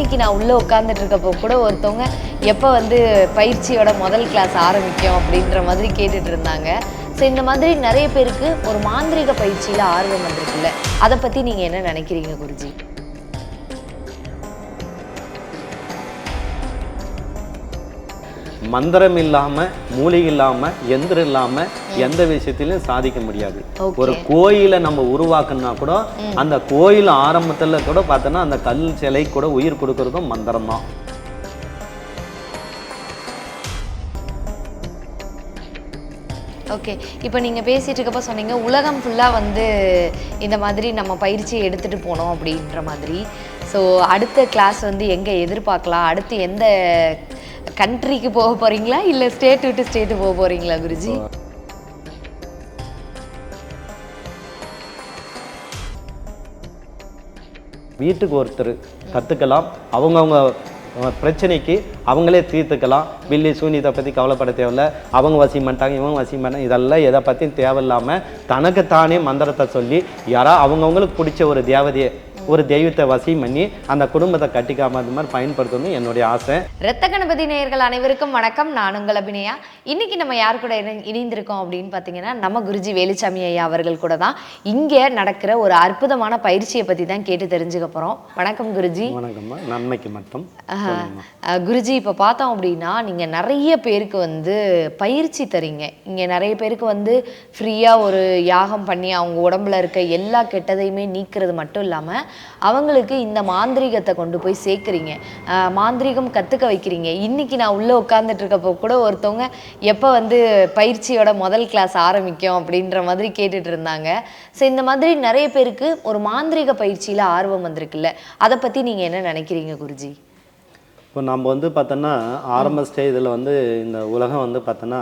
இன்னைக்கு நான் உள்ளே உட்காந்துட்டு இருக்கப்போ கூட ஒருத்தவங்க எப்போ வந்து பயிற்சியோட முதல் கிளாஸ் ஆரம்பிக்கும் அப்படின்ற மாதிரி கேட்டுட்டு இருந்தாங்க. ஸோ இந்த மாதிரி நிறைய பேருக்கு ஒரு மாந்திரீக பயிற்சியில் ஆர்வம் வந்திருக்குல்ல. அதை பற்றி நீங்கள் என்ன நினைக்கிறீங்க குருஜி? மந்திரம் இல்லாம மூலிகை இல்லாம எந்திரம் இல்லாம எந்த விஷயத்திலும் சாதிக்க முடியாது. ஒரு கோயிலை நம்ம உருவாக்கணும்னா கூட அந்த கோயில் ஆரம்பத்துல கூட பார்த்தோன்னா அந்த கல் சிலை கூட உயிர் கொடுக்கறதும் மந்திரம் தான் ஓகே இப்போ நீங்கள் பேசிகிட்டு இருக்கப்போ சொன்னீங்க உலகம் ஃபுல்லாக வந்து இந்த மாதிரி நம்ம பயிற்சியை எடுத்துகிட்டு போனோம் அப்படின்ற மாதிரி. ஸோ அடுத்த கிளாஸ் வந்து எங்கே எதிர்பார்க்கலாம்? அடுத்து எந்த கண்ட்ரிக்கு போக போகிறீங்களா இல்லை ஸ்டேட் விட்டு ஸ்டேட்டு போக போகிறீங்களா குருஜி? வீட்டுக்கு ஒருத்தர் கற்றுக்கலாம் அவங்கவுங்க பிரச்சனைக்கு அவங்களே தீர்த்துக்கலாம். பில்லி சூனியத்தை பற்றி கவலைப்பட தேவையில்ல. அவங்க வசியம் பண்ணிட்டாங்க இவங்க வசியம் பண்ண இதெல்லாம் எதை பற்றியும் தேவையில்லாமல் தனக்குத்தானே மந்திரத்தை சொல்லி யாரா அவங்கவுங்களுக்கு பிடிச்ச ஒரு தேவதையை ஒரு தெய்வத்தை வசியம் பண்ணி அந்த குடும்பத்தை கட்டிக்காம அந்த மாதிரி பயன்படுத்தணும் என்னுடைய ஆசை. ரத்த கணபதி நேயர்கள் அனைவருக்கும் வணக்கம். நான் உங்கள் அபிநயா. இன்னைக்கு நம்ம யார் கூட இணை- இணைந்திருக்கோம் அப்படின்னு பார்த்தீங்கன்னா நம்ம குருஜி வேலுச்சாமி ஐயா அவர்கள் கூட தான். இங்கே நடக்கிற ஒரு அற்புதமான பயிற்சியை பற்றி தான் கேட்டு தெரிஞ்சுக்க போகிறோம் வணக்கம் குருஜி. வணக்கம்மா. நன்மைக்கு மட்டும். குருஜி இப்போ பார்த்தோம் அப்படின்னா நீங்கள் நிறைய பேருக்கு வந்து பயிற்சி தரீங்க. இங்கே நிறைய பேருக்கு வந்து ஃப்ரீயாக ஒரு யாகம் பண்ணி அவங்க உடம்புல இருக்க எல்லா கெட்டதையுமே நீக்கிறது மட்டும் இல்லாமல் அவங்களுக்கு இந்த மாந்திரீகத்தை கொண்டு போய் சேர்க்குறீங்க. அஹ் மாந்திரீகம் கற்றுக்க வைக்கிறீங்க. இன்னைக்கு நான் உள்ளே உட்காந்துட்டு இருக்கப்போ கூட ஒருத்தவங்க எப்போ வந்து பயிற்சியோட முதல் கிளாஸ் ஆரம்பிக்கும் அப்படின்ற மாதிரி கேட்டுட்டு இருந்தாங்க ஸோ இந்த மாதிரி நிறைய பேருக்கு ஒரு மாந்திரீக பயிற்சியில் ஆர்வம் வந்திருக்குல்ல. அதை பற்றி நீங்கள் என்ன நினைக்கிறீங்க குருஜி? இப்போ நம்ம வந்து பார்த்தோன்னா ஆரம்ப ஸ்டேஜில் வந்து இந்த உலகம் வந்து பார்த்தோன்னா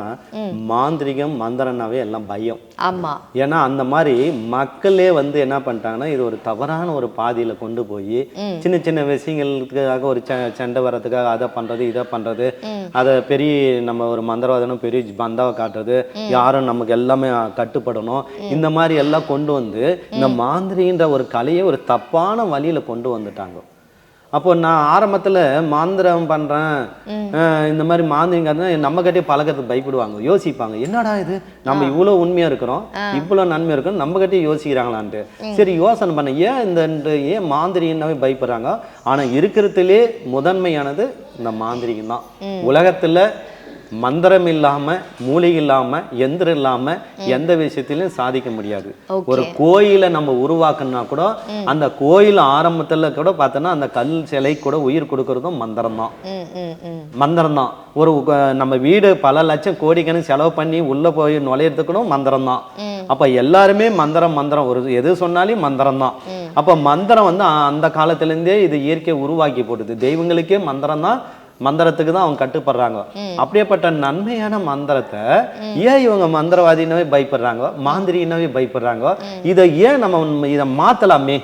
மாந்திரிகம் மந்திரனாவே எல்லாம் பயம். ஆமாம் ஏன்னா அந்த மாதிரி மக்களே வந்து என்ன பண்ணிட்டாங்கன்னா இது ஒரு தவறான ஒரு பாதியில் கொண்டு போய் சின்ன சின்ன விஷயங்களுக்காக ஒரு சண்டை வர்றதுக்காக அதை பண்ணுறது இதை பண்ணுறது அதை பெரிய நம்ம ஒரு மந்திரவாதனும் பெரிய பந்தாவை காட்டுறது யாரும் நமக்கு எல்லாமே கட்டுப்படணும். இந்த மாதிரி எல்லாம் கொண்டு வந்து இந்த மாந்திரின்ற ஒரு கலையை ஒரு தப்பான வழியில் கொண்டு வந்துட்டாங்க. அப்போ நான் ஆரம்பத்தில் மாந்திரம் பண்ணுறேன் இந்த மாதிரி மாந்திரிங்க நம்ம கிட்டே பழக்கத்துக்கு பயப்படுவாங்க. யோசிப்பாங்க என்னடா இது? நம்ம இவ்வளோ உண்மையாக இருக்கிறோம். இவ்வளோ நன்மையாக இருக்கிறோம் நம்ம கிட்டே யோசிக்கிறாங்களான்ட்டு. சரி யோசனை பண்ண ஏன் இந்த ஏன் மாந்திரிகன்னாவே பயப்படுறாங்க? ஆனால் இருக்கிறதுலே முதன்மையானது இந்த மாந்திரிகம் தான். உலகத்தில் மந்திரம் இல்லாம மூலிகை இல்லாம எந்திரம் இல்லாம எந்த விஷயத்திலும் சாதிக்க முடியாது. ஒரு கோயிலை நம்ம உருவாக்கணும்னா கூட அந்த கோயில் ஆரம்பத்துல கூட பார்த்தோன்னா அந்த கல் சிலை கூட உயிர் கொடுக்கறதும் மந்திரம் தான் மந்திரம் தான் ஒரு நம்ம வீடு பல லட்சம் கோடிக்கணக்கு செலவு பண்ணி உள்ள போய் நுழையிறதுக்கு கூட மந்திரம் தான் அப்ப எல்லாருமே மந்திரம் மந்திரம். ஒரு எது சொன்னாலும் மந்திரம் தான் அப்ப மந்திரம் வந்து அந்த காலத்துல இருந்தே இது இயற்கை உருவாக்கி போடுது தெய்வங்களுக்கே மந்திரம் தான் மந்திரத்துக்கு தான் அவங்க கட்டுப்படுறாங்க. அப்படியேப்பட்ட நன்மையான மந்திரத்தை ஏன் இவங்க மந்திரவாதினாவே பயப்படுறாங்க? மாந்திரினாவே பயப்படுறாங்க? இதை ஏன் நம்ம இதை மாத்தலாமே?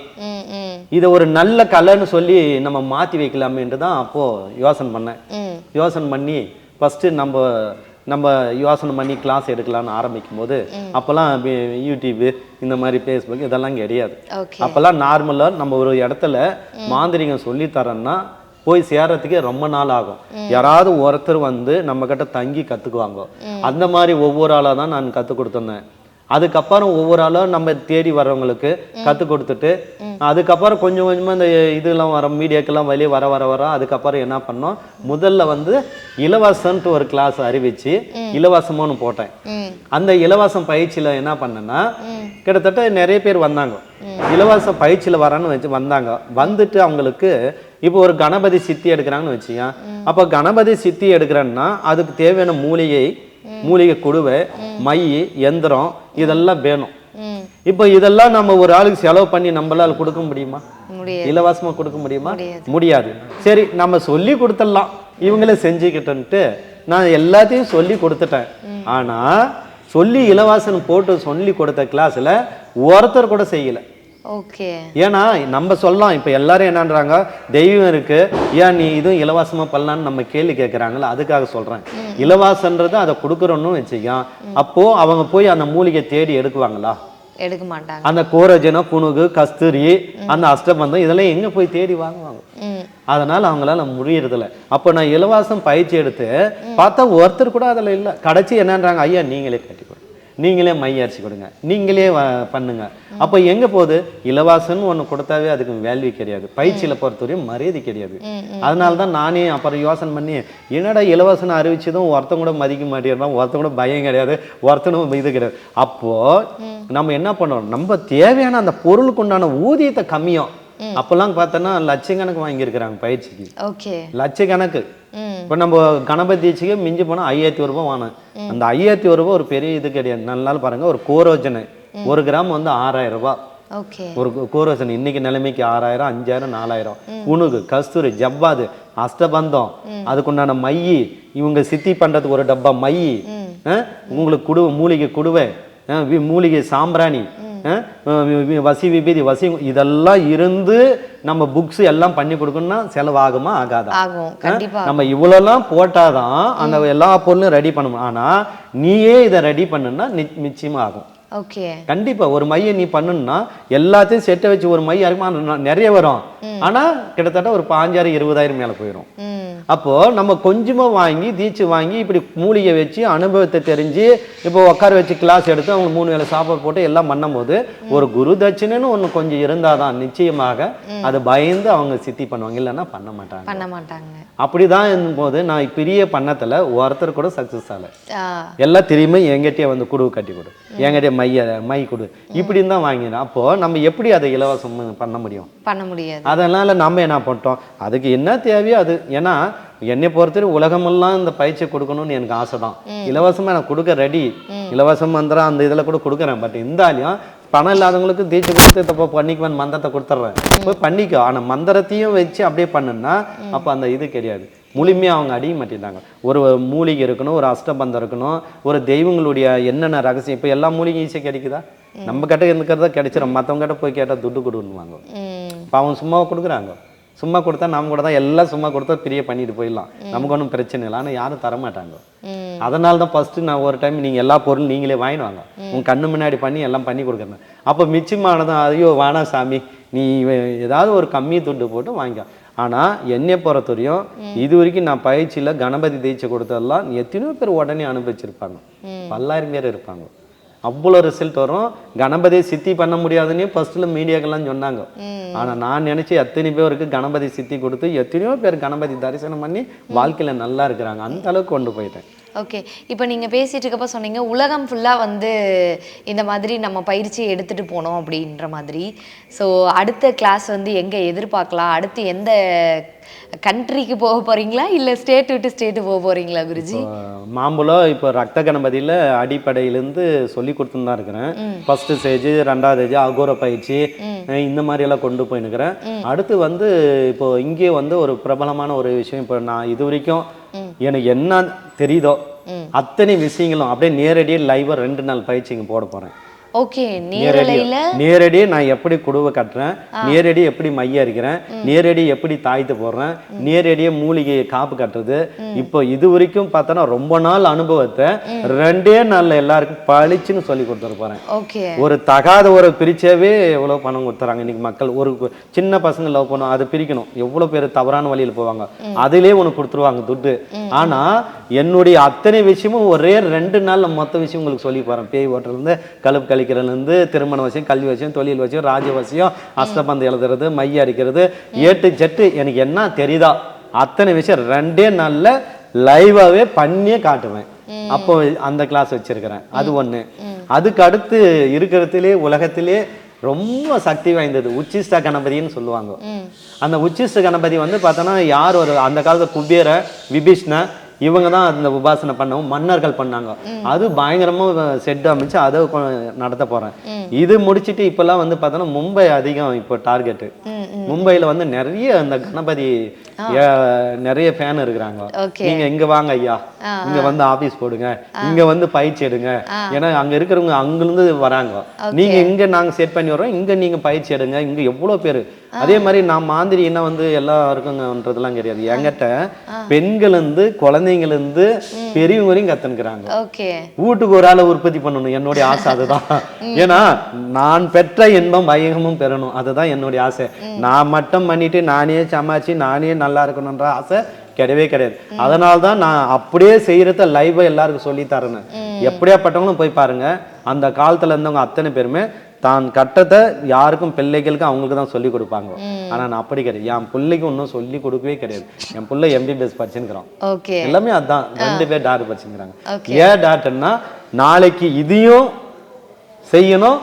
இதை ஒரு நல்ல கலைன்னு சொல்லி நம்ம மாற்றி வைக்கலாமேன்ட்டு தான் அப்போது யோசனை பண்ணேன். யோசனை பண்ணி ஃபஸ்ட்டு நம்ம நம்ம யோசனை பண்ணி கிளாஸ் எடுக்கலாம்னு ஆரம்பிக்கும் போது அப்போல்லாம் யூடியூப்பு இந்த மாதிரி ஃபேஸ்புக் இதெல்லாம் கிடையாது. அப்போல்லாம் நார்மலாக நம்ம ஒரு இடத்துல மாந்திரிகம் சொல்லி தரோன்னா போய் சேர்றதுக்கே ரொம்ப நாள் ஆகும். யாராவது ஒருத்தர் வந்து நம்ம கிட்ட தங்கி கற்றுக்குவாங்க அந்த மாதிரி ஒவ்வொரு ஆளாக தான் நான் கற்றுக் கொடுத்துருந்தேன். அதுக்கப்புறம் ஒவ்வொரு ஆளும் நம்ம தேடி வர்றவங்களுக்கு கற்றுக் கொடுத்துட்டு அதுக்கப்புறம் கொஞ்சம் கொஞ்சமாக இந்த இதெல்லாம் வர மீடியாக்கெல்லாம் வெளியே வர வர வர அதுக்கப்புறம் என்ன பண்ணோம்? முதல்ல வந்து இலவசன்ட்டு ஒரு கிளாஸ் அறிவிச்சு இலவசமானு போட்டேன். அந்த இலவசம் பயிற்சியில் என்ன பண்ணேன்னா கிட்டத்தட்ட நிறைய பேர் வந்தாங்க. இலவச பயிற்சியில் வரேன்னு வச்சு வந்தாங்க. வந்துட்டு அவங்களுக்கு இப்போ ஒரு கணபதி சித்தி எடுக்கிறாங்கன்னு வச்சுங்க அப்போ கணபதி சித்தி எடுக்கிறேன்னா அதுக்கு தேவையான மூலிகை மூலிகை குடுவை மை எந்திரம் இதெல்லாம் வேணும். இப்போ இதெல்லாம் நம்ம ஒரு ஆளுக்கு செலவு பண்ணி நம்மளால கொடுக்க முடியுமா? இலவசமா கொடுக்க முடியுமா? முடியாது. சரி நம்ம சொல்லி கொடுத்துடலாம். இவங்களே செஞ்சுக்கிட்டோன்ட்டு நான் எல்லாத்தையும் சொல்லி கொடுத்துட்டேன். ஆனா சொல்லி இலவசம் போட்டு சொல்லி கொடுத்த கிளாஸ்ல ஒருத்தர் கூட செய்யல. ஓகே ஏன்னா நம்ம சொல்லலாம் இப்போ எல்லாரும் என்னன்றாங்க? தெய்வம் இருக்கு. ஏன் நீ இதுவும் இலவசமா பண்ணலான்னு நம்ம கேள்வி கேட்குறாங்களா அதுக்காக சொல்றேன். இலவசன்றது அதை கொடுக்குறோன்னு வச்சுக்கோ அப்போ அவங்க போய் அந்த மூலிகை தேடி எடுக்குவாங்களா? எடுக்க மாட்டாங்க. அந்த கோரஜனம் புணுகு கஸ்தூரி அந்த அஷ்டபந்தம் இதெல்லாம் எங்க போய் தேடி வாங்குவாங்க? அதனால அவங்களால முடியறதில்ல. அப்போ நான் இலவசம் பயிற்சி எடுத்து பார்த்தா ஒருத்தர் கூட அதில் இல்லை. கடைசி என்னன்றாங்க? ஐயா நீங்களே கட்டி நீங்களே மை அரிசி கொடுங்க. நீங்களே பண்ணுங்க. அப்போ எங்க போகுது? இலவசம்னு ஒன்று கொடுத்தாவே அதுக்கு வேல்யூ கிடையாது. பயிற்சியில பொறுத்தவரையும் மரியாதை கிடையாது. அதனால தான் நானே அப்புறம் யோசனை பண்ணி என்னடா இலவசம் அறிவிச்சதும் ஒருத்தன் கூட மதிக்க மாட்டேங்கிறான் ஒருத்தன் கூட பயம் கிடையாது ஒருத்தனும் இது கிடையாது. அப்போ நம்ம என்ன பண்ணோம் நம்ம தேவையான அந்த பொருளுக்கு உண்டான ஊதியத்தை கம்மியும். அப்போல்லாம் பார்த்தோன்னா லட்சக்கணக்கு வாங்கியிருக்கிறாங்க பயிற்சிக்கு. ஓகே. லட்சக்கணக்கு. இப்போ நம்ம கணபதி தீட்சைக்கு மிஞ்சி போனால் ஐயாயிரத்தி ஒரு ரூபாய் வாங்கினேன். அந்த ஐயாயிரத்தி ஒரு ரூபாய் ஒரு பெரிய இது கிடையாது. நல்ல பாருங்க ஒரு கோரோஜனை. ஒரு கிராம் வந்து ஆறாயிரம் ரூபாய். ஓகே. ஒரு கு- கோரோஜனை. இன்னைக்கு நிலைமைக்கு ஆறாயிரம் அஞ்சாயிரம் நாலாயிரம். உணுகு கஸ்தூரி ஜவ்வாது அஷ்டபந்தம். அதுக்குண்டான மையி இவங்க சித்தி பண்றதுக்கு ஒரு டப்பா மையி. உங்களுக்கு குடுவை மூலிகை குடுவை மூலிகை சாம்பிராணி. வசி விபீதி வசி இதெல்லாம் இருந்து நம்ம புக்ஸ் எல்லாம் பண்ணி கொடுக்கணும்னா செலவாகுமா? ஆகாதா? நம்ம இவ்வளோலாம் போட்டாதான் அந்த எல்லா பொருளும் ரெடி பண்ணணும். ஆனா நீயே இதை ரெடி பண்ணுன்னா நி- நிச்சயமா ஆகும். ஓகே கண்டிப்பா ஒரு மையை நீ பண்ணணும்னா எல்லாத்தையும் செட்டை வச்சு ஒரு மை அரைக்குமா ந- நிறைய வரும். ஆனா கிட்டத்தட்ட ஒரு பாஞ்சாயிரம் இருபதாயிரம் மேல போயிடும் அப்போ நம்ம கொஞ்சமா வாங்கி தீச்சு வாங்கி இப்படி மூலிகை வச்சு அனுபவத்தை தெரிஞ்சு இப்போ உட்கார வச்சு கிளாஸ் எடுத்து அவங்க மூணு வேளை சாப்பாடு போட்டு எல்லாம் பண்ணும்போது ஒரு குரு தட்சிணைன்னு ஒன்று கொஞ்சம் இருந்தாதான் நிச்சயமாக அதை பயந்து அவங்க சித்தி பண்ணுவாங்க. இல்லைன்னா பண்ண மாட்டாங்க. பண்ண மாட்டாங்க. அப்படிதான் போது நான் பெரிய பண்ணத்துல ஒருத்தர் கூட சக்ஸஸ் ஆகல. ஆ. எல்லாம் திரும்பி எங்கிட்டயே வந்து குடுவு கட்டி கொடு. எங்கிட்டயே மைய மை கொடு. இப்படின்னு தான் வாங்கினேன். அப்போ நம்ம எப்படி அதை இலவசம் பண்ண முடியும்? பண்ண முடியாது. அதனால நம்ம என்ன பண்ணிட்டோம்? அதுக்கு என்ன தேவையோ அது. ஏன்னா என்னை பொறுத்தவரை உலகமெல்லாம் இந்த பயிற்சி கொடுக்கணும்னு எனக்கு ஆசை தான் இலவசமா நான் கொடுக்க ரெடி இலவசம் மந்திரம் அந்த இதில் கூட கொடுக்குறேன். பட் இருந்தாலும் பணம் இல்லாதவங்களுக்கு தீட்சை கொடுத்து இப்போ பண்ணிக்குவேன் மந்திரத்தை கொடுத்துட்றேன். போய் பண்ணிக்கோ. ஆனால் மந்திரத்தையும் வச்சு அப்படியே பண்ணுன்னா அப்போ அந்த இது கிடையாது. முழுமையாக அவங்க அடிய மாட்டேங்கிறாங்க ஒரு மூலிகை இருக்கணும் ஒரு அஷ்டபந்தம் இருக்கணும் ஒரு தெய்வங்களுடைய என்னென்ன ரகசியம் இப்போ எல்லா மூலிகையும் ஈஸியாக கிடைக்குதா? நம்ம கிட்ட இருக்கிறதா கிடைச்சிடும் மற்றவங்க கிட்ட போய் கேட்டால் துட்டு கொடுன்னு ம். இப்போ அவங்க சும்மாவை கொடுக்குறாங்க. சும்மா கொடுத்தா நம்ம கூட தான் எல்லாம் சும்மா கொடுத்தா பிரிய பண்ணிட்டு போயிடலாம். நமக்கு ஒன்றும் பிரச்சனை இல்லை. ஆனால் யாரும் தர மாட்டாங்க ம். அதனால தான் ஃபஸ்ட்டு நான் ஒரு டைம் நீங்கள் எல்லா பொருளும் நீங்களே வாங்கிட்டு வாங்க. உங்க கண்ணு முன்னாடி பண்ணி எல்லாம் பண்ணி கொடுக்குறேன் அப்போ மிச்சமானதான் ஐயோ வேணாம் சாமி. நீ ஏதாவது ஒரு கம்மி துட்டு போட்டு வாங்கிக்க. ஆனால் என்னை பொறுத்தவரையும் இது வரைக்கும் நான் பயிற்சியில் கணபதி தேய்ச்சி கொடுத்ததெல்லாம் எத்தனையோ பேர் உடனே அனுபவிச்சிருப்பாங்க. பல்லாயிரம் பேர் இருப்பாங்க. அவ்வளோ ரிசல்ட் வரும். கணபதியை சித்தி பண்ண முடியாதுன்னு ஃபர்ஸ்ட்ல மீடியாக்கெல்லாம் சொன்னாங்க. ஆனா நான் நினைச்சு எத்தனை பேருக்கு கணபதி சித்தி கொடுத்து எத்தனையோ பேர் கணபதி தரிசனம் பண்ணி வாழ்க்கையில நல்லா இருக்கிறாங்க. அந்த அளவுக்கு கொண்டு போயிட்டேன். ஓகே இப்போ நீங்கள் பேசிட்டு இருக்கப்ப சொன்னீங்க உலகம் ஃபுல்லாக வந்து இந்த மாதிரி நம்ம பயிற்சியை எடுத்துகிட்டு போனோம் அப்படின்ற மாதிரி. ஸோ அடுத்த கிளாஸ் வந்து எங்கே எதிர்பார்க்கலாம்? அடுத்து எந்த கண்ட்ரிக்கு போக போகிறீங்களா இல்லை ஸ்டேட் விட்டு ஸ்டேட்டு போக போகிறீங்களா குருஜி? மாம்பழம் இப்போ ரத்த கணபதியில் அடிப்படையிலேருந்து சொல்லி கொடுத்துன்னு தான் இருக்கிறேன். ஃபர்ஸ்ட் ஸ்டேஜ் ரெண்டாவது ஸ்டேஜ் அகோர பயிற்சி இந்த மாதிரி எல்லாம் கொண்டு போயின்னுக்கிறேன். அடுத்து வந்து இப்போ இங்கே வந்து ஒரு பிரபலமான ஒரு விஷயம் இப்போ நான் இது வரைக்கும் எனக்கு என்ன தெரியுதோ? அத்தனை விஷயங்களும் அப்படியே நேரடியாக லைவாக ரெண்டு நாள் பயிற்சி இங்கே போட போகிறேன் ஓகே நேரலையில் நேரடியாக நான் எப்படி குடுவை கட்டுறேன்? நேரடி எப்படி மைய அரிக்கிறேன்? நேரடி எப்படி தாய்த்து போடுறேன்? நேரடியாக மூலிகையை காப்பு கட்டுறது? இப்போ இது வரைக்கும் பார்த்தோன்னா ரொம்ப நாள் அனுபவத்தை ரெண்டே நாள்ல எல்லாருக்கும் பளிச்சுன்னு சொல்லி ஓகே ஒரு தகாத ஒரு பிரிச்சாவே எவ்வளோ பணம் கொடுத்துறாங்க இன்னைக்கு மக்கள். ஒரு சின்ன பசங்க லவ் பண்ணும் அதை பிரிக்கணும். எவ்வளோ பேர் தவறான வழியில் போவாங்க. அதிலே உனக்கு கொடுத்துருவாங்க துட்டு. ஆனா என்னுடைய அத்தனை விஷயமும் ஒரே ரெண்டு நாள்ல மொத்த விஷயம் உங்களுக்கு சொல்லி போறேன். பேய் ஓட்டுறதுலேருந்து கழுப்பு கழிக்கிறதுலேருந்து திருமண விஷயம் கல்வி விஷயம் தொழில் விஷயம் ராஜ விஷயம் அஸ்தபந்து எழுதுறது மைய அடிக்கிறது ஏட்டு ஜெட்டு எனக்கு என்ன தெரியுதா? அத்தனை விஷயம் ரெண்டே நாள்ல லைவாவே பண்ணியே காட்டுவேன். அப்போ அந்த கிளாஸ் வச்சிருக்கிறேன். அது ஒண்ணு. அதுக்கு அடுத்து இருக்கிறதுலே உலகத்திலே ரொம்ப சக்தி வாய்ந்தது. உச்சிஷ்ட கணபதின்னு சொல்லுவாங்க. அந்த உச்சிஷ்ட கணபதி வந்து பார்த்தோன்னா யார் ஒரு அந்த காலத்துல குபேர விபீஷ்ண இவங்க தான் அந்த உபாசனை பண்ணவும் மன்னர்கள் பண்ணாங்க. அது பயங்கரமா செட் அமைச்சு அதை நடத்த போறேன். இது முடிச்சிட்டு இப்பெல்லாம் வந்து பார்த்தோன்னா மும்பை அதிகம் இப்போ டார்கெட்டு மும்பையில வந்து நிறைய அந்த கணபதி நிறைய ஃபேன் இருக்கிறாங்க. நீங்க இங்க வாங்க ஐயா. இங்க வந்து ஆபீஸ் போடுங்க. இங்க வந்து பயிற்சி எடுங்க. ஏன்னா அங்க இருக்கிறவங்க அங்கிருந்து வராங்க. நீங்க இங்க நாங்க செட் பண்ணி வர்றோம். இங்க நீங்க பயிற்சி எடுங்க. இங்க எவ்வளவு பேரு? அதே மாதிரி நான் மாந்திரின்னா வந்து எல்லாருக்கும்ன்றதெல்லாம் கிடையாது. என்கிட்ட பெண்கள் இருந்து குழந்தைங்க இருந்து பெரியவங்க வரையும் கத்துனுக்குறாங்க வீட்டுக்கு ஒரு ஆளை உற்பத்தி பண்ணணும். என்னுடைய ஆசை அதுதான். ஏன்னா நான் பெற்ற இன்பம் வையகமும் பெறணும். அதுதான் என்னுடைய ஆசை. நான் மட்டும் பண்ணிட்டு நானே சமாளிச்சு நானே நல்லா இருக்கணுன்ற ஆசை கிடையவே கிடையாது. அதனால தான் நான் அப்படியே செய்யறத லைவா எல்லாருக்கும் சொல்லி தரேன் எப்படியாப்பட்டவங்களும் போய் பாருங்க. அந்த காலத்துல இருந்தவங்க அத்தனை பேருமே தான் கட்டத்தை யாருக்கும் பிள்ளைகளுக்கு அவங்களுக்கு தான் சொல்லி கொடுப்பாங்க. ஆனா நான் அப்படி கிடையாது. என் பிள்ளைக்கு இன்னும் சொல்லி கொடுக்கவே கிடையாது. என் பிள்ளை எம்பிபிஎஸ் படிச்சுன்னுக்குறான். ஓகே. எல்லாமே அதான். ரெண்டு பேர் டாக்டர் படிச்சுக்கிறாங்க ஏன் டாக்டர்னா நாளைக்கு இதையும் செய்யணும்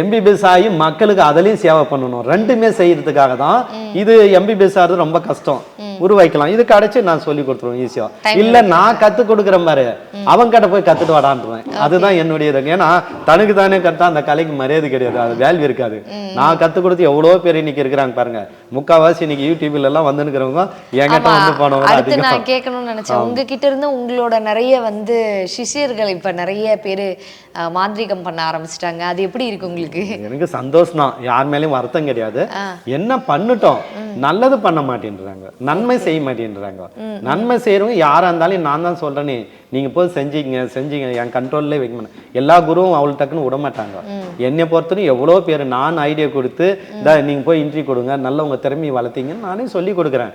எம்பிபிஎஸ் ஆகி மக்களுக்கு அதுலயும் சேவை பண்ணணும். ரெண்டுமே செய்யறதுக்காக தான் இது எம்பிபிஎஸ் ஆகிறது ரொம்ப கஷ்டம். உருவாக்கலாம். இது கிடைச்சு நான் சொல்லி கொடுத்துருவேன் ஈஸியா. இல்ல நான் கத்து கொடுக்குறேன் பாரு. அவங்க கிட்ட போய் கத்துட்டு வாடான்றுவேன். அதுதான் என்னுடைய இது. ஏன்னா தனக்கு தானே கத்தா அந்த கலைக்கு மரியாதை கிடையாது. அது வேல்யூ இருக்காது. நான் கத்து கொடுத்து எவ்வளோ பேர் இன்னைக்கு இருக்கிறாங்க பாருங்க. முக்காவாசி இன்னைக்கு யூடியூப்ல எல்லாம் வந்து இருக்கிறவங்க என்கிட்ட வந்து போனவங்க அடுத்து நான் கேட்கணும்னு நினைச்சேன். உங்ககிட்ட இருந்து உங்களோட நிறைய வந்து சிஷ்யர்கள் இப்ப நிறைய பேரு மாந்திரீகம் பண்ண ஆரம்பிச்சிட்டாங்க. அது எப்படி இருக்கு உங்களுக்கு? எனக்கு சந்தோஷம் தான் யார் மேலயும் வருத்தம் கிடையாது. என்ன பண்ணட்டும்? நல்லது பண்ண மாட்டேன்றாங்க. நன்மை செய்ய மாட்டேன்றாங்க. நன்மை செய்யறவங்க யாரா இருந்தாலும் நான் தான் சொல்றேனே. நீங்க போய் செஞ்சீங்க செஞ்சீங்க என் கண்ட்ரோல்லே வைக்க மாட்டேன். எல்லா குருவும் அவள் டக்குன்னு விட மாட்டாங்க. என்னை பொறுத்தவரைக்கும் எவ்வளோ பேர் நான் ஐடியா கொடுத்து இந்த நீங்க போய் இன்ட்ரி கொடுங்க நல்ல உங்க திறமையை வளர்த்தீங்கன்னு நானே சொல்லி கொடுக்குறேன்.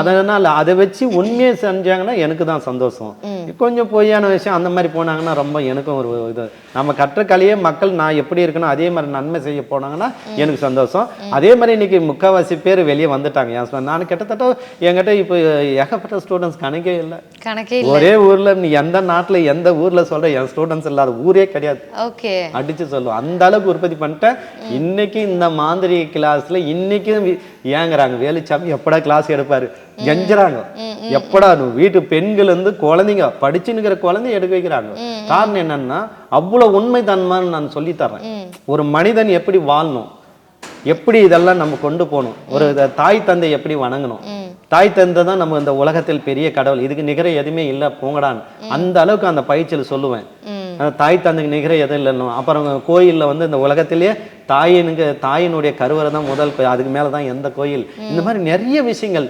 அதனால அதை வச்சு உண்மையை செஞ்சாங்கன்னா எனக்கு தான் சந்தோஷம். கொஞ்சம் பொய்யான விஷயம் அந்த மாதிரி போனாங்கன்னா ரொம்ப எனக்கும் ஒரு இது. நம்ம கற்ற கலையே மக்கள் நான் எப்படி இருக்கணும் அதே மாதிரி நன்மை செய்ய போனாங்கன்னா எனக்கு சந்தோஷம். அதே மாதிரி இன்னைக்கு முக்கால்வாசி பேர் வெளியே வந்துட்டாங்க. என் நான் கிட்டத்தட்ட என்கிட்ட இப்போ ஏகப்பட்ட ஸ்டூடெண்ட்ஸ் கணக்கே இல்லை. கணக்கே இல்ல. ஒரே ஊர்ல நீ எந்த நாட்டுல எந்த ஊர்ல சொல்ற என் ஸ்டூடெண்ட்ஸ் இல்லாத ஊரே கிடையாது. ஓகே. அடிச்சு சொல்லுவோம். அந்த அளவுக்கு உற்பத்தி பண்ணிட்டேன் இன்னைக்கு இந்த மாந்திரிக கிளாஸ்ல இன்னைக்கும் ஏங்குறாங்க. வேலுச்சாமி எப்படா கிளாஸ் எடுப்பாரு? கெஞ்சுறாங்க. எப்படா நீ வீட்டு பெண்கள் வந்து குழந்தைங்க படிச்சுன்னுக்கிற குழந்தைய எடுக்க வைக்கிறாங்க? காரணம் என்னன்னா அவ்வளவு உண்மை தன்மைன்னு நான் சொல்லி தர்றேன் ஒரு மனிதன் எப்படி வாழணும்? எப்படி இதெல்லாம் நம்ம கொண்டு போகணும்? ஒரு தாய் தந்தை எப்படி வணங்கணும்? தாய் தந்தை தான் நம்ம இந்த உலகத்தில் பெரிய கடவுள். இதுக்கு நிகர எதுவுமே இல்லை போங்கடான்னு அந்த அளவுக்கு அந்த பயிற்சியில் சொல்லுவேன். தாய் தந்தைக்கு நிகர எதுவும் இல்லைன்னு. அப்புறம் கோயில்ல வந்து இந்த உலகத்திலேயே தாயினுக்கு தாயினுடைய கருவறை தான் முதல் அதுக்கு மேல தான் எந்த கோயில். இந்த மாதிரி நிறைய விஷயங்கள்.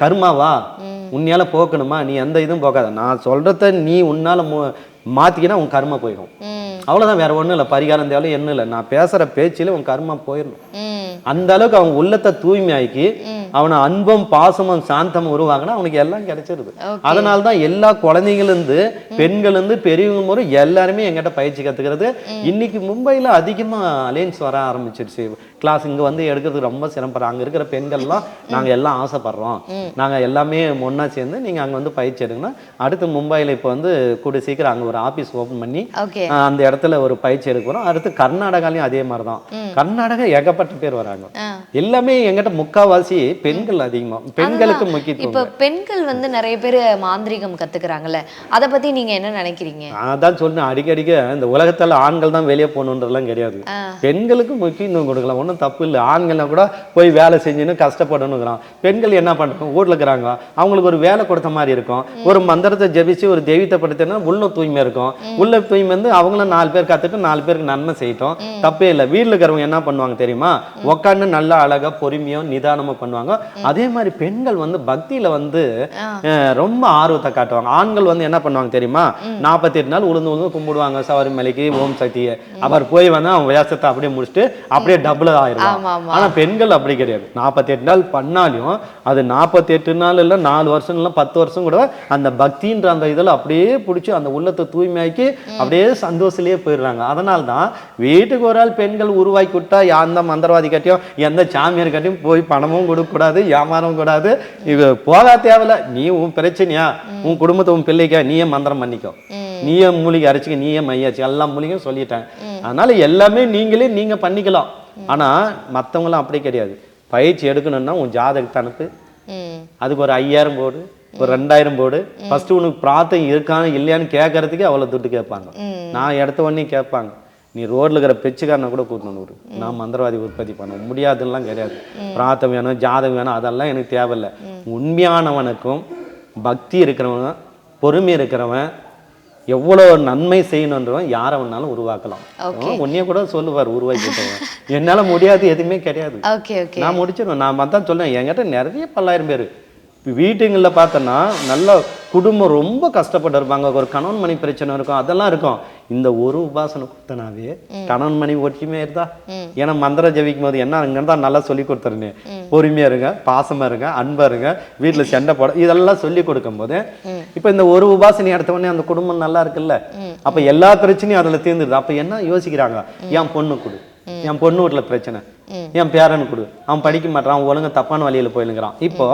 கர்மாவா உன்னையால போக்கணுமா? நீ எந்த இதுவும் போக்காத நான் சொல்றத நீ உன்னால மாத்திக்கினா உன் கர்மா போயிடும். ம் அவ்வளவுதான் வேற ஒண்ணும் இல்லை. பரிகாரம் தேவை என்ன இல்லை. நான் பேசுற பேச்சில உன் கர்மா போயிடணும். அந்த அளவுக்கு அவன் உள்ளத்தை தூய்மையாக்கி அவனை அன்பும் பாசமும் சாந்தமும் உருவாங்கினா அவனுக்கு எல்லாம் கிடைச்சிருது. அதனால தான் எல்லா குழந்தைங்கள்லேருந்து பெண்கள்லேருந்து பெரியவங்க முறை எல்லாருமே எங்கிட்ட பயிற்சி கத்துக்கிறது. இன்னைக்கு மும்பையில் அதிகமா அலையன்ஸ் வர ஆரம்பிச்சிருச்சு. கிளாஸ் இங்க வந்து எடுக்கிறதுக்கு ரொம்ப சிரமப்படுறோம் அங்க இருக்கிற பெண்கள்லாம் நாங்க எல்லாம் ஆசைப்படுறோம். நாங்க எல்லாமே ஒண்ணா சேர்ந்து நீங்க அங்க வந்து பயிற்சி எடுங்கன்னா அடுத்து மும்பையில் இப்போ வந்து கூடிய சீக்கிரம் அங்க ஒரு ஆபீஸ் ஓபன் பண்ணி அந்த இடத்துல ஒரு பயிற்சி எடுக்க போறோம். அடுத்து கர்நாடகாலையும் அதே மாதிரி தான் கர்நாடகா ஏகப்பட்ட பேர் வராங்க. எல்லாமே எங்கிட்ட முக்காவாசி பெண்கள் அதிகமா பெண்களுக்கு முக்கியத்துவம் இப்ப பெண்கள் வந்து நிறைய பேர் மாந்திரீகம் கத்துக்கிறாங்கல்ல. அத பத்தி நீங்க என்ன நினைக்கிறீங்க? நான் தான் சொன்னேன். அடிக்கடிக்க இந்த உலகத்துல ஆண்கள் தான் வெளியே போகணுன்றதெல்லாம் கிடையாது. பெண்களுக்கு முக்கியத்துவம் கொடுக்கலாம். ஒன்றும் தப்பு இல்லை ஆண்கள்னா கூட போய் வேலை செஞ்சுன்னு கஷ்டப்படணுங்கிறான். பெண்கள் என்ன பண்றாங்க வீட்டில் இருக்கிறாங்க. அவங்களுக்கு ஒரு வேலை கொடுத்த மாதிரி இருக்கும். ஒரு மந்திரத்தை ஜெபிச்சு ஒரு தெய்வத்தை படுத்தினா உள்ள தூய்மை இருக்கும். உள்ள தூய்மை வந்து அவங்களும் நாலு பேர் கத்துட்டு நாலு பேருக்கு நன்மை செய்யட்டும். தப்பே இல்லை. வீட்டில் இருக்கிறவங்க என்ன பண்ணுவாங்க தெரியுமா? உட்காந்து நல்லா அழகா பொறுமையா நிதானமா பண்ணுவாங்க. அதே மாதிரி பெண்கள் வந்து பக்தியில வந்து ரொம்ப ஆர்வத்தை காட்டுவாங்க. ஆண்கள் வந்து என்ன பண்ணுவாங்க தெரியுமா? நாற்பத்தி எட்டு நாள் உளுந்து உளுந்து கும்பிடுவாங்க. சபரிமலைக்கு ஓம் சக்தியை. அவர் போய் வந்து அவன் வியாசத்தை அப்படியே முடிச்சுட்டு அப்படியே டபுள் ஆமா. ஆனா பெண்கள் அப்படி கிடையாது. நாற்பத்தி எட்டு நாள் பண்ணாலும் அது நாற்பத்தி எட்டு நாள் இல்லை நாலு வருஷம் இல்லை பத்து வருஷம் கூட அந்த பக்தின்ற அந்த இதில் அப்படியே பிடிச்சி அந்த உள்ளத்தை தூய்மையாக்கி அப்படியே சந்தோஷத்திலேயே போயிடுறாங்க. அதனால தான் வீட்டுக்கு ஒரு ஆள் பெண்கள் உருவாக்கி விட்டா எந்த மந்திரவாதி கட்டியும் எந்த சாமியார் கட்டியும் போய் பணமும் கொடுக்கக்கூடாது ஏமாறவும் கூடாது. இது போகா தேவையில்ல. நீ உன் பிரச்சனையா? உன் குடும்பத்தை உன் பிள்ளைக்கா? நீயே மந்திரம் பண்ணிக்கோ. நீயே மூலிகை அரைச்சிக்க நீயே மையாச்சு. எல்லா மூலிகையும் சொல்லிட்டேன். அதனால எல்லாமே நீங்களே நீங்க பண்ணிக்கலாம். ஆனா மத்தவங்களாம் அப்படி கிடையாது. பயிற்சி எடுக்கணும்னா உன் ஜாதகத்தை அனுப்பு. அதுக்கு ஒரு ஐயாயிரம் போடு ஒரு ரெண்டாயிரம் போடு. ஃபர்ஸ்ட் உனக்கு பிரார்த்தம் இருக்கான்னு இல்லையான்னு கேட்கறதுக்கே அவ்வளோ துட்டு கேட்பாங்க. நான் எடுத்த உடனே கேட்பாங்க. நீ ரோட்ல இருக்கிற பிச்சைக்காரனை கூட கூட்டணும் விடு நான் மந்திரவாதி உற்பத்தி பண்ண முடியாதுலாம் கிடையாது. பிரார்த்தம் வேணும் ஜாதகம் வேணும் அதெல்லாம் எனக்கு தேவையில்லை. உண்மையானவனுக்கும் பக்தி இருக்கிறவன் பொறுமை இருக்கிறவன் எவ்வளோ நன்மை செய்யணுன்றவன் யாரை வேணாலும் உருவாக்கலாம். உன்னைய கூட சொல்லுவார் உருவாக்கிட்டவன். என்னால முடியாது எதுவுமே கிடையாது. நான் முடிச்சிடுவேன் நான் தான் சொல்றேன். என்கிட்ட நிறைய பல்லாயிரம் பேர். வீட்டுங்களில் பார்த்தோன்னா நல்ல குடும்பம் ரொம்ப கஷ்டப்பட்டு இருப்பாங்க. ஒரு கணவன் மணி பிரச்சனை இருக்கும். அதெல்லாம் இருக்கும். இந்த ஒரு உபாசனை கொடுத்தனாவே கணவன் மணி ஒற்றுமையா இருந்தா? ஏன்னா மந்திரம் ஜபிக்கும் போது என்ன அங்கே தான் நல்லா சொல்லி கொடுத்துருனே பொறுமையா இருங்க பாசமா இருங்க அன்பா இருங்க வீட்டுல சண்டை போட இதெல்லாம் சொல்லி கொடுக்கும்போது இப்போ இந்த ஒரு உபாசனை எடுத்த உடனே அந்த குடும்பம் நல்லா இருக்குல்ல? அப்ப எல்லா பிரச்சனையும் அதுல தீர்ந்துருது. அப்ப என்ன யோசிக்கிறாங்க? என் பொண்ணு கொடு. என் பொண்ணு வீட்டுல பிரச்சனை. என் பேரன் கொடு. அவன் படிக்க மாட்டான் அவன் ஒழுங்கா தப்பான வழியில போயிலுங்கிறான். இப்போ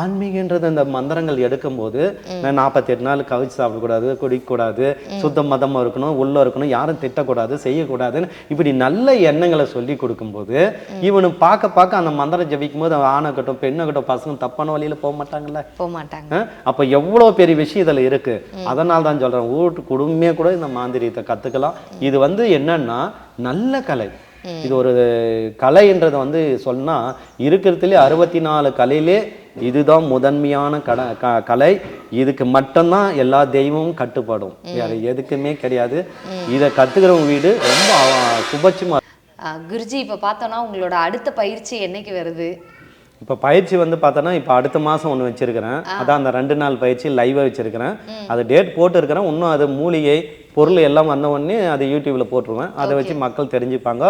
ஆன்மீகன்றது இந்த மந்திரங்கள் எடுக்கும்போது நான் நாற்பத்தெட்டு நாள் கவிச்சு சாப்பிடக்கூடாது குடிக்கக்கூடாது சுத்த மதமா இருக்கணும் உள்ள இருக்கணும் யாரும் திட்டக்கூடாது செய்யக்கூடாதுன்னு இப்படி நல்ல எண்ணங்களை சொல்லி கொடுக்கும்போது இவனு பார்க்க பார்க்க அந்த மந்திரம் ஜபிக்கும் போது அவன் ஆணாகட்டும் பெண்ணாகட்டும் பசங்க தப்பான வழியில போக மாட்டாங்கல்ல? போக மாட்டாங்க அப்ப எவ்வளவு பெரிய விஷயம் இதுல இருக்கு? அதனால தான் சொல்றேன் வீட்டு குடும்பமே கூட இந்த மாந்திரியத்தை கத்துக்கலாம். இது வந்து என்னன்னா நல்ல கலை. இது ஒரு கலைன்றதை வந்து சொன்னா இருக்கிறதுலே அறுபத்தி நாலு கலையிலே இதுதான் முதன்மையான கட க- கலை. இதுக்கு மட்டும்தான் எல்லா தெய்வமும் கட்டுப்படும். வேற எதுக்குமே கிடையாது. இதை கத்துக்கிறவங்க வீடு ரொம்ப அஹ், சுபட்சமா அஹ், குருஜி இப்போ பார்த்தோன்னா உங்களோட அடுத்த பயிற்சி என்னைக்கு வருது? இப்போ பயிற்சி வந்து பார்த்தோன்னா இப்போ அடுத்த மாதம் ஒன்று வச்சிருக்கிறேன். அதான் அந்த ரெண்டு நாள் பயிற்சி லைவாக வச்சிருக்கிறேன். அது டேட் போட்டுருக்கிறேன். இன்னும் அது மூலிகை பொருள் எல்லாம் வந்த உடனே அதை யூடியூப்பில் போட்டுருவேன். அதை வச்சு மக்கள் தெரிஞ்சுப்பாங்க.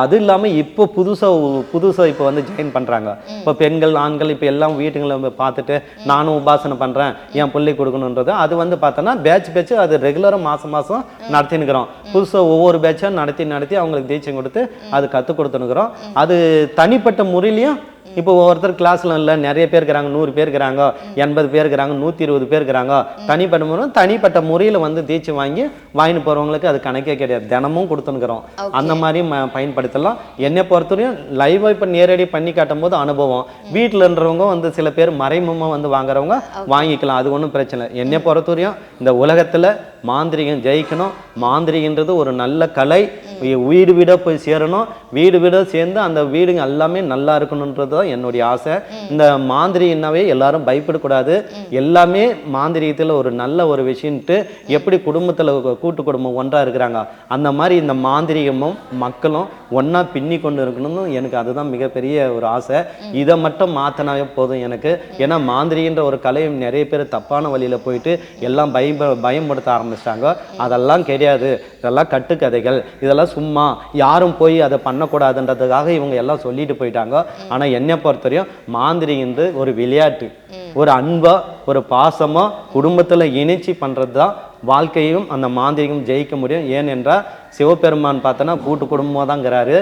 அது இல்லாமல் இப்போ புதுசாக புதுசாக இப்போ வந்து ஜாயின் பண்ணுறாங்க இப்போ பெண்கள் ஆண்கள் இப்போ எல்லாம் வீட்டுங்களை பார்த்துட்டு நானும் உபாசனை பண்ணுறேன் என் பிள்ளை கொடுக்கணுன்றது அது வந்து பார்த்தோன்னா பேட்ச் பேட்ச் அது ரெகுலராக மாதம் மாதம் நடத்தினுக்கிறோம் புதுசாக ஒவ்வொரு பேட்சாக நடத்தி நடத்தி அவங்களுக்கு தீட்சம் கொடுத்து அது கற்றுக் கொடுத்துனுக்குறோம் அது தனிப்பட்ட முறையிலையும் இப்போ ஒவ்வொருத்தர் கிளாஸ்ல இல்லை நிறைய பேர் இருக்கிறாங்க நூறு பேர் இருக்கிறாங்க எண்பது பேர் இருக்கிறாங்க நூற்றி இருபது பேர் இருக்கிறாங்க. தனிப்பட்ட முறை தனிப்பட்ட முறையில் வந்து தீட்சை வாங்கி வாங்கிட்டு போகிறவங்களுக்கு அது கணக்கே கிடையாது. தினமும் கொடுத்துனுக்குறோம் அந்த மாதிரி பயன்படுத்தலாம். என்னை பொறுத்தவரையும் லைவாக இப்போ நேரடி பண்ணி காட்டும் போது அனுபவம் வீட்டிலன்றவங்க வந்து சில பேர் மறைமுகமாக வந்து வாங்குறவங்க வாங்கிக்கலாம். அது ஒன்றும் பிரச்சனை இல்லை. என்னை பொறுத்தவரையும் இந்த உலகத்தில் மாந்திரிகம் ஜெயிக்கணும். மாந்திரிகன்றது ஒரு நல்ல கலை. வீடு வீடாக போய் சேரணும். வீடு வீடாக சேர்ந்து அந்த வீடுங்க எல்லாமே நல்லா இருக்கணுன்றது தான் என்னுடைய ஆசை. இந்த மாந்திரிகனாவே எல்லாரும் பயப்படக்கூடாது. எல்லாமே மாந்திரிகத்தில் ஒரு நல்ல ஒரு விஷயம்ட்டு எப்படி குடும்பத்தில் கூட்டு குடும்பம் ஒன்றா இருக்கிறாங்க. அந்த மாதிரி இந்த மாந்திரிகமும் மக்களும் ஒன்றா பின்னி கொண்டு இருக்கணும்னு எனக்கு அதுதான் மிகப்பெரிய ஒரு ஆசை. இதை மட்டும் மாற்றினாவே போதும் எனக்கு. ஏன்னா மாந்திரிகன்ற ஒரு கலை நிறைய பேர் தப்பான வழியில் போயிட்டு எல்லாம் பயம் பயப்படுத்த ஆரம்பிச்சிட்டாங்க. அதெல்லாம் கிடையாது. இதெல்லாம் கட்டுக்கதைகள். இதெல்லாம் சும்மா யாரும் போய் அதை பண்ணக்கூடாதுன்றதுக்காக இவங்க எல்லாம் சொல்லிட்டு போயிட்டாங்க. ஆனால் என்னை பொறுத்தவரையும் மாந்திரிங்கிறது ஒரு விளையாட்டு. ஒரு அன்பா ஒரு பாசமா குடும்பத்துல இணைச்சி பண்றது தான் வாழ்க்கையும் அந்த மாந்திரிகம் ஜெயிக்க முடியும். ஏனென்றால் சிவபெருமான் பார்த்தோன்னா கூட்டு குடும்பமாக தாங்கிறாரு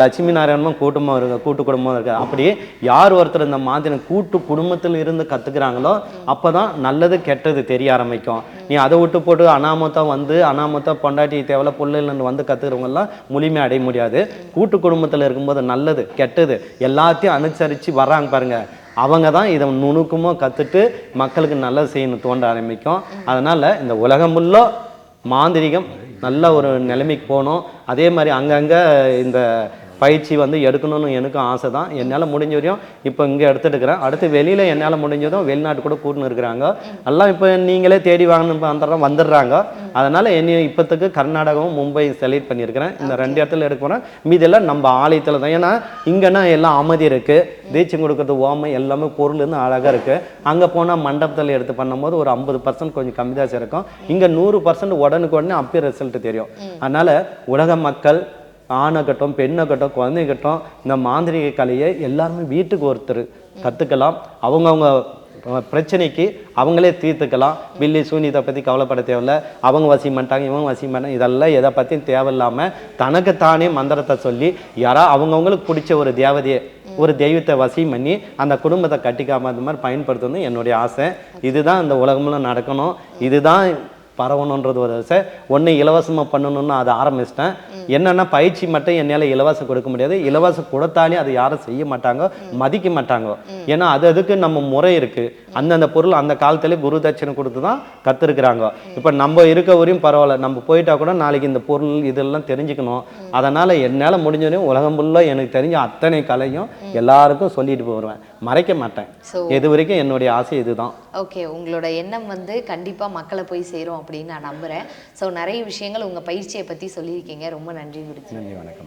லட்சுமி நாராயணமும் கூட்டமாக இருக்கு கூட்டு குடும்பமாக இருக்கு அப்படி யார் ஒருத்தர் இந்த மாந்திரம் கூட்டு குடும்பத்தில் இருந்து கற்றுக்குறாங்களோ அப்போ தான் நல்லது கெட்டது தெரிய ஆரம்பிக்கும். நீ அதை விட்டு போட்டு அனாமத்தம் வந்து அனாமத்தா பொண்டாட்டி தேவையில்ல புள்ளைன்னு வந்து கற்றுக்கிறவங்கெல்லாம் முழுமை அடைய முடியாது. கூட்டு குடும்பத்தில் இருக்கும்போது நல்லது கெட்டது எல்லாத்தையும் அனுசரித்து வர்றாங்க பாருங்கள் அவங்க தான் இதை நுணுக்கமாக கற்றுட்டு மக்களுக்கு நல்லது செய்யணும் தோன்ற ஆரம்பிக்கும். அதனால் இந்த உலகமுள்ள மாந்திரிகம் நல்ல ஒரு நிலைமைக்கு போகணும் அதே மாதிரி அங்கங்கே இந்த பயிற்சி வந்து எடுக்கணும்னு எனக்கும் ஆசை தான் என்னால் முடிஞ்ச வரையும் இப்போ இங்கே எடுத்துட்டு இருக்கிறேன் அடுத்து வெளியில் என்னால் முடிஞ்சதும் வெளிநாட்டு கூட கூட்டின்னு இருக்கிறாங்க. எல்லாம் இப்போ நீங்களே தேடி வாங்கணும் வந்துடுறோம் வந்துடுறாங்க. அதனால் என்னை இப்போத்துக்கு கர்நாடகாவும் மும்பை செலக்ட் பண்ணியிருக்கிறேன். இந்த ரெண்டு இடத்துல எடுக்க போகிறேன் மீதெல்லாம் நம்ம ஆலயத்தில் தான். ஏன்னா இங்கன்னா எல்லாம் அமைதி இருக்குது தீட்சம் கொடுக்கறது ஓமை எல்லாமே பொருள் இருந்து அழகாக இருக்குது அங்கே போனால் மண்டபத்தில் எடுத்து பண்ணும்போது ஒரு ஐம்பது பர்சன்ட் கொஞ்சம் கம்மி தான் இருக்கும். இங்கே நூறு பர்சன்ட் உடனுக்கு உடனே அப்பயே ரிசல்ட் தெரியும் அதனால் உலக மக்கள் ஆணாகட்டும் பெண்ணாகட்டும் குழந்தைகட்டும் இந்த மாந்திரிக கலையை எல்லாருமே வீட்டுக்கு ஒருத்தர் கற்றுக்கலாம் அவங்கவுங்க பிரச்சனைக்கு அவங்களே தீர்த்துக்கலாம். பில்லி சூனியத்தை பற்றி கவலைப்பட தேவையில்ல. அவங்க வசியம் பண்ணிட்டாங்க இவங்க வசியம் பண்ணாங்க இதெல்லாம் எதை பற்றியும் தேவையில்லாமல் தனக்குத்தானே மந்திரத்தை சொல்லி யாரா அவங்கவுங்களுக்கு பிடிச்ச ஒரு தேவதையை ஒரு தெய்வத்தை வசியம் பண்ணி அந்த குடும்பத்தை கட்டிக்காம அந்த மாதிரி பயன்படுத்தணும் என்னுடைய ஆசை. இதுதான் இந்த உலகமெல்லாம் நடக்கணும். இதுதான் பரவணுன்றது ஒரு ஆசை. ஒன்று இலவசமாக பண்ணணும்னு அதை ஆரம்பிச்சிட்டேன். என்னென்னா பயிற்சி மட்டும் என்னால் இலவசம் கொடுக்க முடியாது. இலவசம் கொடுத்தாலே அது யாரும் செய்ய மாட்டாங்க மதிக்க மாட்டாங்க. ஏன்னா அது அதுக்கு நம்ம முறை இருக்குது அந்தந்த பொருள் அந்த காலத்திலே குரு தட்சணை கொடுத்து தான் கற்றுருக்குறாங்க இப்போ நம்ம இருக்க வரையும் பரவாயில்ல. நம்ம போயிட்டா கூட நாளைக்கு இந்த பொருள் இதெல்லாம் தெரிஞ்சுக்கணும். அதனால் என்னால் முடிஞ்ச வரையும் உலகம் ஃபுல்லாக எனக்கு தெரிஞ்ச அத்தனை கலையும் எல்லாருக்கும் சொல்லிட்டு போடுவேன் மறைக்க மாட்டேன். இது வரைக்கும் என்னுடைய ஆசை இதுதான். ஓகே உங்களோட எண்ணம் வந்து கண்டிப்பாக மக்களை போய் சேரும் அப்படின்னு நான் நம்புகிறேன் ஸோ நிறைய விஷயங்கள் உங்கள் பயிற்சியை பற்றி சொல்லியிருக்கீங்க. ரொம்ப நன்றி குருஜி நன்றி வணக்கம்.